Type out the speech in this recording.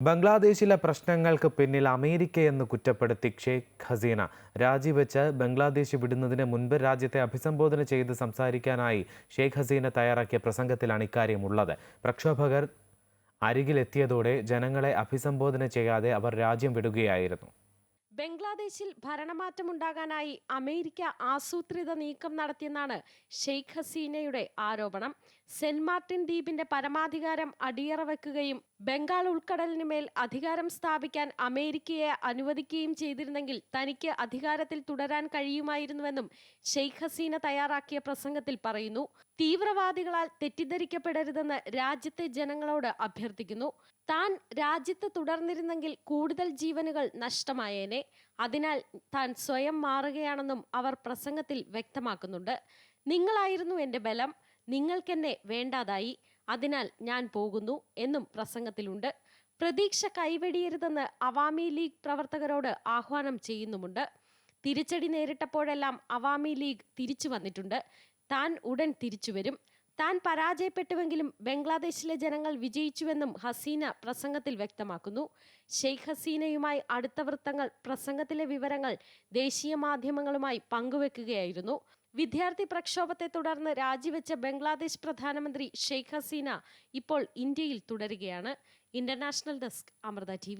ബംഗ്ലാദേശിലെ പ്രശ്നങ്ങൾക്ക് പിന്നിൽ അമേരിക്കയെന്ന് കുറ്റപ്പെടുത്തി ഷെയ്ഖ് ഹസീന. രാജിവെച്ച് ബംഗ്ലാദേശ് വിടുന്നതിന് മുൻപ് രാജ്യത്തെ അഭിസംബോധന ചെയ്ത് സംസാരിക്കാനായി ഷെയ്ഖ് ഹസീന തയ്യാറാക്കിയ പ്രസംഗത്തിലാണ് ഇക്കാര്യമുള്ളത്. പ്രക്ഷോഭകർ അരികിലെത്തിയതോടെ ജനങ്ങളെ അഭിസംബോധന ചെയ്യാതെ അവർ രാജ്യം വിടുകയായിരുന്നു. ബംഗ്ലാദേശിൽ ഭരണമാറ്റമുണ്ടാകാനായി അമേരിക്ക ആസൂത്രിത നീക്കം നടത്തിയെന്നാണ് ഷെയ്ഖ് ഹസീനയുടെ ആരോപണം. സെന്റ് മാർട്ടിൻ ദ്വീപിന്റെ പരമാധികാരം അടിയറ വെക്കുകയും ബംഗാൾ ഉൾക്കടലിന് മേൽ അധികാരം സ്ഥാപിക്കാൻ അമേരിക്കയെ അനുവദിക്കുകയും ചെയ്തിരുന്നെങ്കിൽ തനിക്ക് അധികാരത്തിൽ തുടരാൻ കഴിയുമായിരുന്നുവെന്നും ഷെയ്ഖ് ഹസീന തയ്യാറാക്കിയ പ്രസംഗത്തിൽ പറയുന്നു. തീവ്രവാദികളാൽ തെറ്റിദ്ധരിക്കപ്പെടരുതെന്ന് രാജ്യത്തെ ജനങ്ങളോട് അഭ്യർത്ഥിക്കുന്നു. താൻ രാജ്യത്ത് തുടർന്നിരുന്നെങ്കിൽ കൂടുതൽ ജീവനുകൾ നഷ്ടമായേനെ. അതിനാൽ താൻ സ്വയം മാറുകയാണെന്നും അവർ പ്രസംഗത്തിൽ വ്യക്തമാക്കുന്നുണ്ട്. നിങ്ങളായിരുന്നു എന്റെ ബലം. നിങ്ങൾക്കെന്നെ വേണ്ടാതായി. അതിനാൽ ഞാൻ പോകുന്നു എന്നും പ്രസംഗത്തിലുണ്ട്. പ്രതീക്ഷ കൈവെടിയരുതെന്ന് അവാമി ലീഗ് പ്രവർത്തകരോട് ആഹ്വാനം ചെയ്യുന്നുമുണ്ട്. തിരിച്ചടി നേരിട്ടപ്പോഴെല്ലാം അവാമി ലീഗ് തിരിച്ചു വന്നിട്ടുണ്ട്. താൻ ഉടൻ തിരിച്ചു വരും. താൻ പരാജയപ്പെട്ടുവെങ്കിലും ബംഗ്ലാദേശിലെ ജനങ്ങൾ വിജയിച്ചുവെന്നും ഹസീന പ്രസംഗത്തിൽ വ്യക്തമാക്കുന്നു. ഷെയ്ഖ് ഹസീനയുമായി അടുത്ത വൃത്തങ്ങൾ പ്രസംഗത്തിലെ വിവരങ്ങൾ ദേശീയ മാധ്യമങ്ങളുമായി പങ്കുവെക്കുകയായിരുന്നു. വിദ്യാർത്ഥി പ്രക്ഷോഭത്തെ തുടർന്ന് രാജിവെച്ച ബംഗ്ലാദേശ് പ്രധാനമന്ത്രി ഷെയ്ഖ് ഹസീന ഇപ്പോൾ ഇന്ത്യയിൽ തുടരുകയാണ്. International desk Amrita T